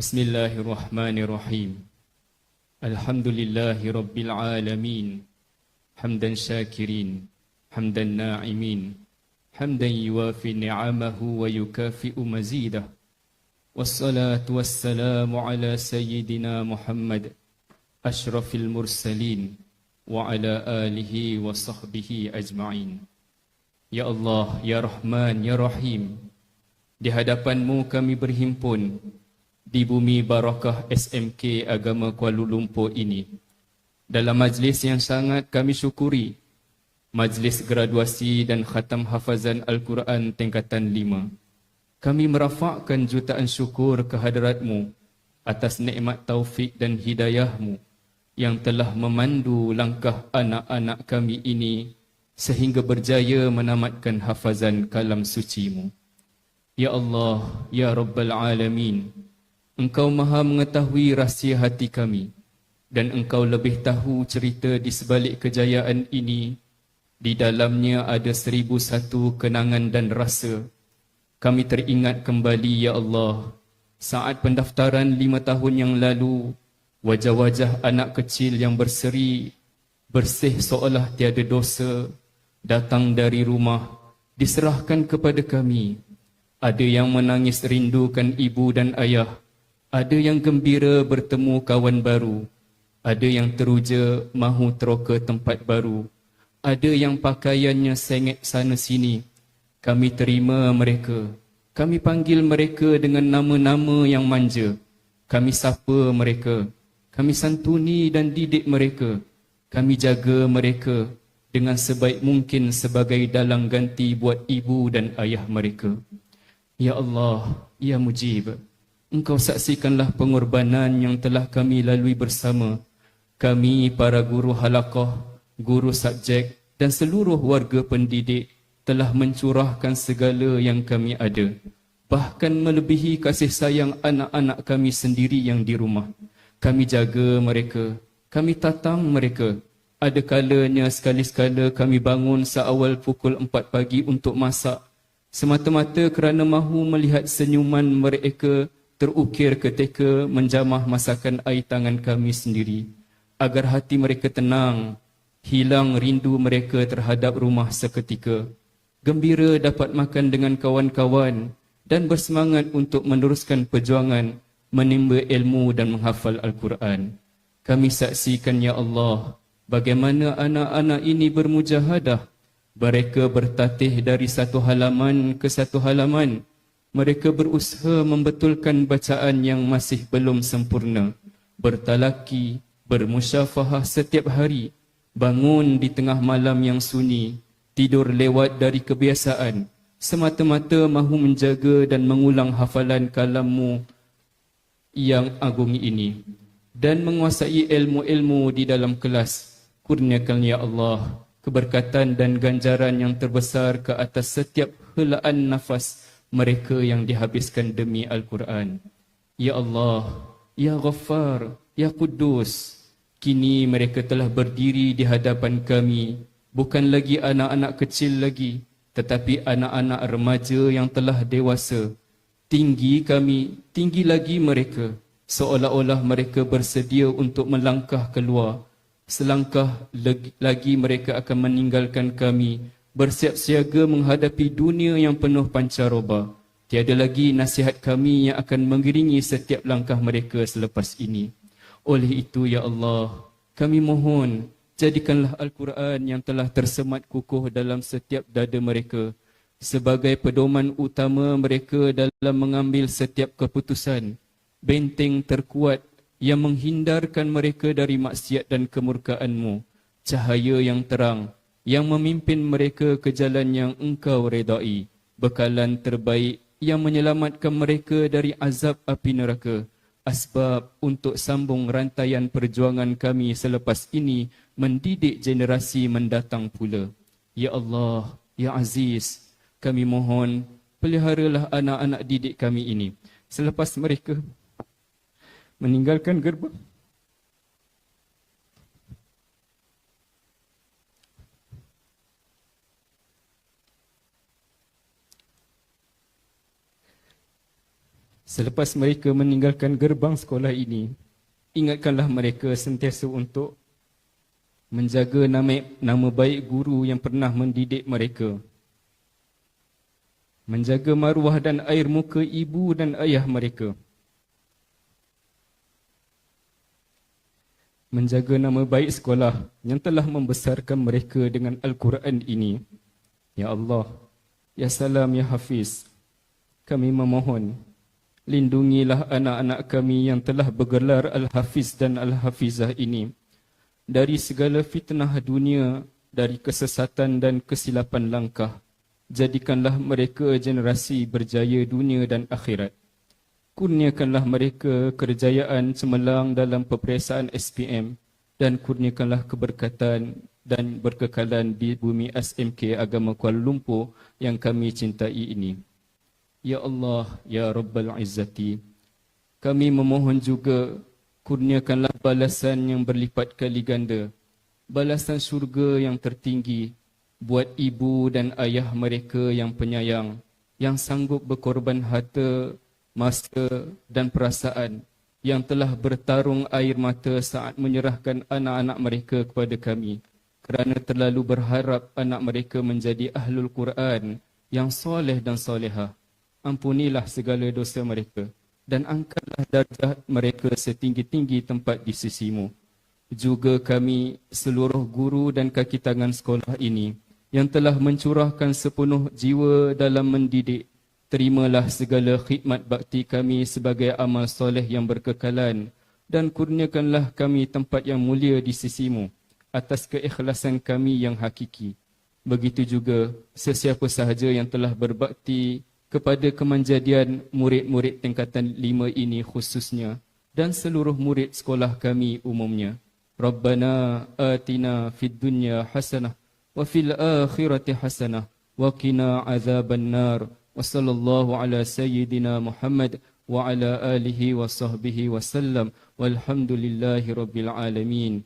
بسم الله الرحمن الرحيم الحمد لله رب العالمين حمدا شاكرين حمدا ناعمين حمدا يوافي نعمه ويكافئ مزيده والصلاة والسلام على سيدنا محمد أشرف المرسلين وعلى آله وصحبه أجمعين يا الله يا رحمن يا رحيم di hadapanmu kami berhimpun di bumi barakah SMK Agama Kuala Lumpur ini Dalam majlis yang sangat kami syukuri Majlis graduasi dan khatam hafazan Al-Quran tingkatan lima Kami merafakkan jutaan syukur kehadratmu Atas nikmat taufik dan hidayahmu Yang telah memandu langkah anak-anak kami ini sehingga berjaya menamatkan hafazan kalam sucimu. Ya Allah, Ya Rabbal Alamin, Engkau maha mengetahui rahsia hati kami dan Engkau lebih tahu cerita di sebalik kejayaan ini. Di dalamnya ada seribu satu kenangan dan rasa. Kami teringat kembali, Ya Allah, saat pendaftaran lima tahun yang lalu, wajah-wajah anak kecil yang berseri, bersih seolah tiada dosa, datang dari rumah diserahkan kepada kami. Ada yang menangis rindukan ibu dan ayah. Ada yang gembira bertemu kawan baru. Ada yang teruja mahu teroka tempat baru. Ada yang pakaiannya sengit sana sini. Kami terima mereka. Kami panggil mereka dengan nama-nama yang manja. Kami sapa mereka. Kami santuni dan didik mereka. Kami jaga mereka dengan sebaik mungkin sebagai dalang ganti buat ibu dan ayah mereka. Ya Allah, Ya Mujib, Engkau saksikanlah pengorbanan yang telah kami lalui bersama. Kami para guru halakah, guru subjek dan seluruh warga pendidik telah mencurahkan segala yang kami ada. Bahkan melebihi kasih sayang anak-anak kami sendiri yang di rumah. Kami jaga mereka, kami tatang mereka, ada kalanya sekali-sekala kami bangun seawal pukul 4 pagi untuk masak semata-mata kerana mahu melihat senyuman mereka terukir ketika menjamah masakan air tangan kami sendiri agar hati mereka tenang hilang rindu mereka terhadap rumah seketika gembira dapat makan dengan kawan-kawan dan bersemangat untuk meneruskan perjuangan menimba ilmu dan menghafal Al-Quran kami saksikan ya Allah bagaimana anak-anak ini bermujahadah. Mereka bertatih dari satu halaman ke satu halaman. Mereka berusaha membetulkan bacaan yang masih belum sempurna. Bertalaki, bermusyafahah setiap hari. Bangun di tengah malam yang sunyi. Tidur lewat dari kebiasaan. Semata-mata mahu menjaga dan mengulang hafalan kalammu yang agung ini. Dan menguasai ilmu-ilmu di dalam kelas kurniakan ya Allah keberkatan dan ganjaran yang terbesar ke atas setiap helaan nafas mereka yang dihabiskan demi Al-Quran. Ya Allah, Ya Ghaffar, Ya Kudus, kini mereka telah berdiri di hadapan kami, bukan lagi anak-anak kecil lagi, tetapi anak-anak remaja yang telah dewasa. Tinggi kami, tinggi lagi mereka, seolah-olah mereka bersedia untuk melangkah keluar selangkah lagi mereka akan meninggalkan kami bersiap siaga menghadapi dunia yang penuh pancaroba. Tiada lagi nasihat kami yang akan mengiringi setiap langkah mereka selepas ini. Oleh itu ya Allah kami mohon jadikanlah al-Quran yang telah tersemat kukuh dalam setiap dada mereka sebagai pedoman utama mereka dalam mengambil setiap keputusan benteng terkuat yang menghindarkan mereka dari maksiat dan kemurkaanmu, cahaya yang terang yang memimpin mereka ke jalan yang engkau redai, bekalan terbaik yang menyelamatkan mereka dari azab api neraka, asbab untuk sambung rantaian perjuangan kami selepas ini mendidik generasi mendatang pula. Ya Allah, Ya Aziz, kami mohon peliharalah anak-anak didik kami ini selepas mereka meninggalkan gerbang. Selepas mereka meninggalkan gerbang sekolah ini, ingatkanlah mereka sentiasa untuk menjaga nama, nama baik guru yang pernah mendidik mereka. Menjaga maruah dan air muka ibu dan ayah mereka. Menjaga nama baik sekolah yang telah membesarkan mereka dengan Al-Quran ini. Ya Allah, Ya Salam, Ya Hafiz, kami memohon lindungilah anak-anak kami yang telah bergelar Al-Hafiz dan Al-Hafizah ini dari segala fitnah dunia, dari kesesatan dan kesilapan langkah. Jadikanlah mereka generasi berjaya dunia dan akhirat. Kurniakanlah mereka kerjayaan cemerlang dalam peperiksaan SPM dan kurniakanlah keberkatan dan berkekalan di bumi SMK Agama Kuala Lumpur yang kami cintai ini. Ya Allah, Ya Rabbal Izzati, kami memohon juga kurniakanlah balasan yang berlipat kali ganda, balasan surga yang tertinggi buat ibu dan ayah mereka yang penyayang, yang sanggup berkorban harta, masa dan perasaan yang telah bertarung air mata saat menyerahkan anak-anak mereka kepada kami. Kerana terlalu berharap anak mereka menjadi ahlul Quran yang soleh dan solehah ampunilah segala dosa mereka dan angkatlah darjah mereka setinggi-tinggi tempat di sisimu. Juga kami seluruh guru dan kaki tangan sekolah ini yang telah mencurahkan sepenuh jiwa dalam mendidik. Terimalah segala khidmat bakti kami sebagai amal soleh yang berkekalan dan kurniakanlah kami tempat yang mulia di sisimu atas keikhlasan kami yang hakiki. Begitu juga sesiapa sahaja yang telah berbakti kepada kemanjadian murid-murid tingkatan lima ini khususnya dan seluruh murid sekolah kami umumnya. Rabbana atina fid dunya hasanah wa fil akhirati hasanah wa qina azaban nar wa sallallahu ala sayyidina Muhammad wa ala alihi wa sahbihi wa sallam walhamdulillahi rabbil alamin.